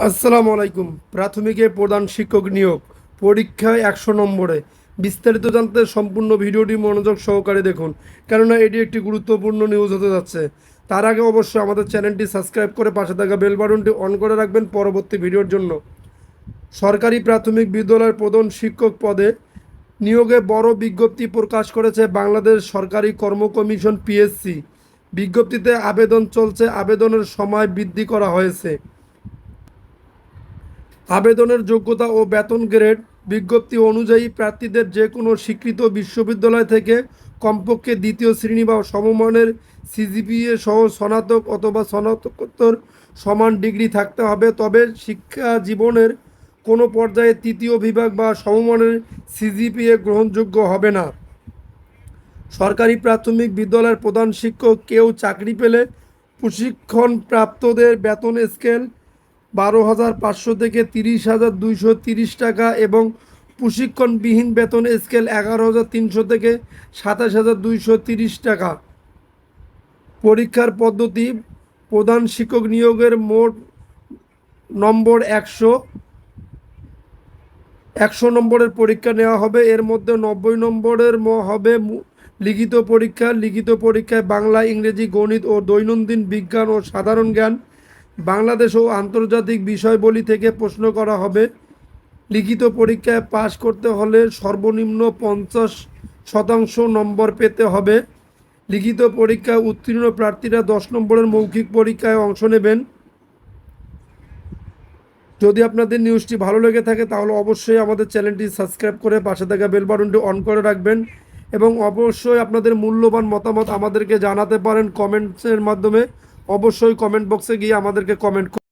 আসসালামু আলাইকুম। প্রাথমিকে প্রধান শিক্ষক নিয়োগ, পরীক্ষায় একশো নম্বরে। বিস্তারিত জানতে সম্পূর্ণ ভিডিওটি মনোযোগ সহকারে দেখুন, কেননা এটি একটি গুরুত্বপূর্ণ নিউজ হতে যাচ্ছে। তার আগে অবশ্যই আমাদের চ্যানেলটি সাবস্ক্রাইব করে পাশে থাকা বেল বাটনটি অন করে রাখবেন পরবর্তী ভিডিওর জন্য। সরকারি প্রাথমিক বিদ্যালয়ের প্রধান শিক্ষক পদে নিয়োগে বড় বিজ্ঞপ্তি প্রকাশ করেছে বাংলাদেশ সরকারি কর্ম কমিশন পিএসসি বিজ্ঞপ্তিতে আবেদন চলছে, আবেদনের সময় বৃদ্ধি করা হয়েছে। আবেদনের যোগ্যতা ও বেতন গ্রেড বিজ্ঞপ্তি অনুযায়ী প্রার্থীদের যে কোনো স্বীকৃত বিশ্ববিদ্যালয় থেকে কমপক্ষে দ্বিতীয় শ্রেণি বা সমমানের সিজিপিএ সহ স্নাতক অথবা স্নাতকোত্তর সমান ডিগ্রি থাকতে হবে। তবে শিক্ষা জীবনের কোনো পর্যায়ে তৃতীয় বিভাগ বা সমমানের সিজিপিএ গ্রহণযোগ্য হবে না। সরকারি প্রাথমিক বিদ্যালয়ের প্রধান শিক্ষক কেউ চাকরি পেলে প্রশিক্ষণপ্রাপ্তদের বেতন স্কেল বারো হাজার পাঁচশো থেকে তিরিশ হাজার দুইশো তিরিশ টাকা এবং প্রশিক্ষণবিহীন বেতন স্কেল এগারো হাজার তিনশো থেকে সাতাশ হাজার দুইশো তিরিশ টাকা। পরীক্ষার পদ্ধতি, প্রধান শিক্ষক নিয়োগের মোট নম্বর একশো। একশো নম্বরের পরীক্ষা নেওয়া হবে, এর মধ্যে নব্বই নম্বরের হবে লিখিত পরীক্ষা। লিখিত পরীক্ষায় বাংলা, ইংরেজি, গণিত ও দৈনন্দিন বিজ্ঞান ও সাধারণ জ্ঞান বাংলাদেশ ও আন্তর্জাতিক বিষয়বলি থেকে প্রশ্ন করা হবে, লিখিত পরীক্ষায় পাশ করতে হলে সর্বনিম্ন পঞ্চাশ শতাংশ নম্বর পেতে হবে। লিখিত পরীক্ষায় উত্তীর্ণ প্রার্থীরা দশ নম্বরের মৌখিক পরীক্ষায় অংশ নেবেন। যদি আপনাদের নিউজটি ভালো লেগে থাকে, তাহলে অবশ্যই আমাদের চ্যানেলটি সাবস্ক্রাইব করে পাশে থাকা বেল বাটনটি অন করে রাখবেন এবং অবশ্যই আপনাদের মূল্যবান মতামত আমাদেরকে জানাতে পারেন কমেন্টসের মাধ্যমে। অবশ্যই কমেন্ট বক্সে গিয়ে আমাদেরকে কমেন্ট